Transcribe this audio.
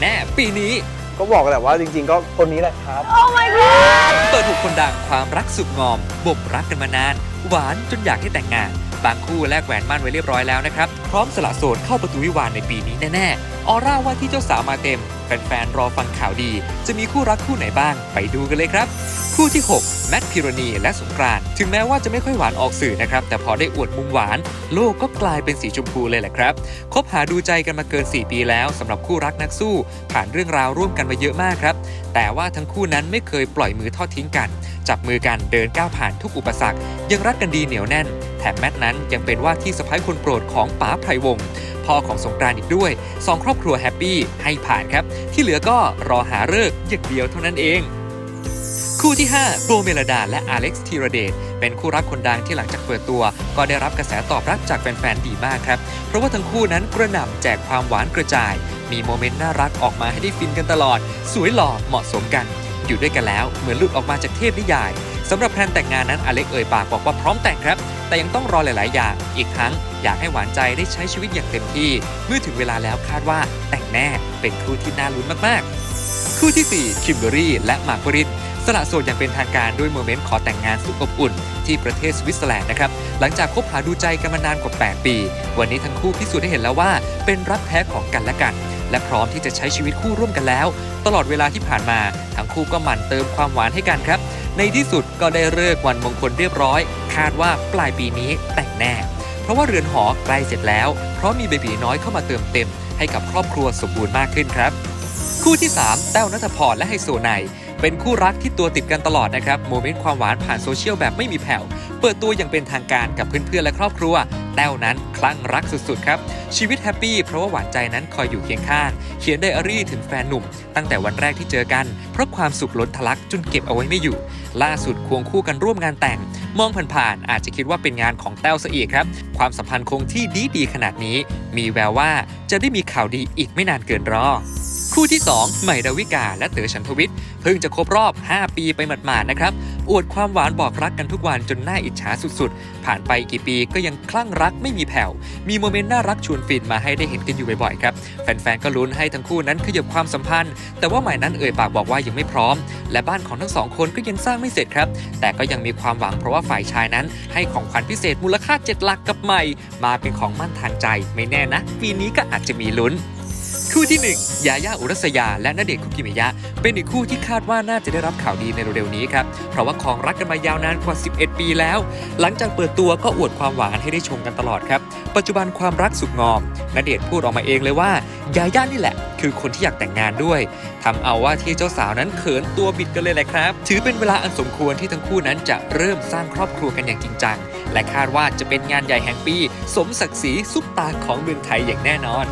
แน่ปีนี้ ก็บอกแหละว่าจริงๆ ก็คนนี้แหละครับ โอ้ my god เปิดหุบคนดังความรักสุดงอมบ่มรักกันมานาน หวานจนอยากให้แต่งงาน บางคู่แลกแหวนมั่นไว้เรียบร้อยแล้วนะครับ พร้อมสละโสดเข้าประตูวิวาห์ในปีนี้แน่ๆ ออร่าว่าที่เจ้าสาวมาเต็ม แฟนๆ รอฟังข่าวดี จะมีคู่รักคู่ไหนบ้าง ไปดูกันเลยครับ คู่ที่ 6 แมทพิรณีและสงกรานต์ถึงแม้ว่าจะไม่ค่อยหวานออกสื่อนะครับ แต่พอได้อวดมุมหวาน โลกก็กลายเป็นสีชมพูเลยแหละครับ คบหาดูใจกันมาเกิน 4 ปีแล้วสำหรับคู่รักนักสู้ ผ่านเรื่องราวร่วมกันมาเยอะมากครับ แต่ว่าทั้งคู่นั้นไม่เคยปล่อยมือทอดทิ้งกัน จับมือกันเดินก้าวผ่านทุกอุปสรรค ยังรักกันดีเหนียวแน่น แถมแมทนั้นยังเป็นว่าที่สะพ้ายคนโปรดของป๋าไพรวงศ์พ่อของสงกรานต์อีกด้วยสองครอบครัวแฮปปี้ให้ผ่านครับ ที่เหลือก็รอหาเลิกษ์อย่างเดียวเท่านั้นเอง คู่ที่5โบเมลดาและอเล็กซ์ธีรเดชเป็นคู่รักคนดังที่หลังจากเปิดตัว ก็ได้รับกระแสตอบรับจากแฟนๆดีมากครับ เพราะว่าทั้งคู่นั้นกระหน่ำแจกความหวานกระจาย มีโมเมนต์น่ารักออกมาให้ได้ฟินกันตลอด สวยหล่อเหมาะสมกัน อยู่ด้วยกันแล้วเหมือนหลุดออกมาจากเทพนิยายสำหรับแพลนแต่งงานนั้นอเล็กเอ่ยปากบอกว่าพร้อมแต่งครับ แต่ยังต้องรอหลาย ๆ อย่าง อีกทั้งอยากให้หวานใจได้ใช้ชีวิตอย่างเต็มที่ เมื่อถึงเวลาแล้วคาดว่าแต่งแน่เป็นคู่ที่น่าลุ้นมาก ๆ คู่ที่ 4 คิมเบอรี่และมาร์กริน สละโสดอย่างเป็นทางการด้วยโมเมนต์ขอแต่งงานสุดอบอุ่น ที่ประเทศสวิตเซอร์แลนด์นะครับ หลังจากคบหาดูใจกันมานานกว่า 8 ปี วันนี้ทั้งคู่พิสูจน์ให้เห็นแล้วว่า เป็นรักแท้ของกันและกัน และพร้อมที่จะใช้ชีวิตคู่ร่วมกันแล้ว ตลอดเวลาที่ผ่านมา ทั้งคู่ก็หมั่นเติมความหวานให้กันครับ ในที่สุดก็ได้เลิกวันมงคลเรียบร้อย คาดว่าปลายปีนี้แต่งแน่ เพราะว่าเรือนหอใกล้เสร็จแล้ว เพราะมีเบบีน้อยเข้ามาเติมเต็ม ให้กับครอบครัวสมบูรณ์มากขึ้นครับ คู่ที่ 3 แต้วนัทพรและไฮโซไน เป็นคู่รักที่ตัวติดกันตลอดนะครับโมเมนต์ความหวานผ่านโซเชียลแบบไม่มีแผ่ว เปิดตัวอย่างเป็นทางการกับเพื่อนๆและครอบครัว แต้วนั้นคลั่งรักสุดๆ ครับ ชีวิตแฮปปี้เพราะว่าหวานใจนั้นคอยอยู่เคียงข้าง เขียนไดอารี่ถึงแฟนหนุ่ม ตั้งแต่วันแรกที่เจอกัน เพราะความสุขล้นทะลักจนเก็บเอาไว้ไม่อยู่ ล่าสุดควงคู่กันร่วมงานแต่ง มองผ่านๆอาจจะคิดว่าเป็นงานของแต้วซะอีกครับ ความสัมพันธ์คงที่ดีๆขนาดนี้ มีแววว่าจะได้มีข่าวดีอีกไม่นานเกินรอ คู่ที่ 2 ใหม่ดาวิกาและเต๋อฉันทวิทย์เพิ่งจะครบรอบ 5 ปีไปหมาดๆนะครับ อวดความหวานบอกรักกันทุกวันจนน่าอิจฉาสุดๆ ผ่านไปกี่ปีก็ยังคลั่งรักไม่มีแผ่ว มีโมเมนต์น่ารักชวนฟินมาให้ได้เห็นกันอยู่บ่อยๆครับ แฟนๆ ก็ลุ้นให้ทั้งคู่นั้นขยับความสัมพันธ์ แต่ว่าใหม่นั้นเอ่ยปากบอกว่ายังไม่พร้อม และบ้านของทั้งสองคนก็ยังสร้างไม่เสร็จครับ แต่ก็ยังมีความหวังเพราะว่าฝ่ายชายนั้น ให้ของขวัญพิเศษมูลค่า7หลักกับใหม่ มาเป็นของมั่นทางใจ ไม่แน่นะ ปีนี้ก็อาจจะมีลุ้น คู่ที่1ยาย่าอุรัสยา และณเดชน์คุกิมิยะ เป็นอีกคู่ที่คาดว่าน่าจะได้รับข่าวดีในเร็วๆนี้ครับ เพราะว่าครองรักกันมายาวนานกว่า 11 ปีแล้ว หลังจากเปิดตัวก็อวดความหวานให้ได้ชมกันตลอดครับ ปัจจุบันความรักสุดงอมณเดชน์พูดออกมาเองเลยว่ายาย่านี่แหละ คือคนที่อยากแต่งงานด้วยทำเอาว่าที่เจ้าสาวนั้นเขินตัวบิดกันเลยแหละครับ ถือเป็นเวลาอันสมควรที่ทั้งคู่นั้นจะเริ่มสร้างครอบครัวกันอย่างจริงจังและคาดว่าจะเป็นงานใหญ่แห่งปี สมศักดิ์ศรีซุปตาของเมืองไทยอย่างแน่นอน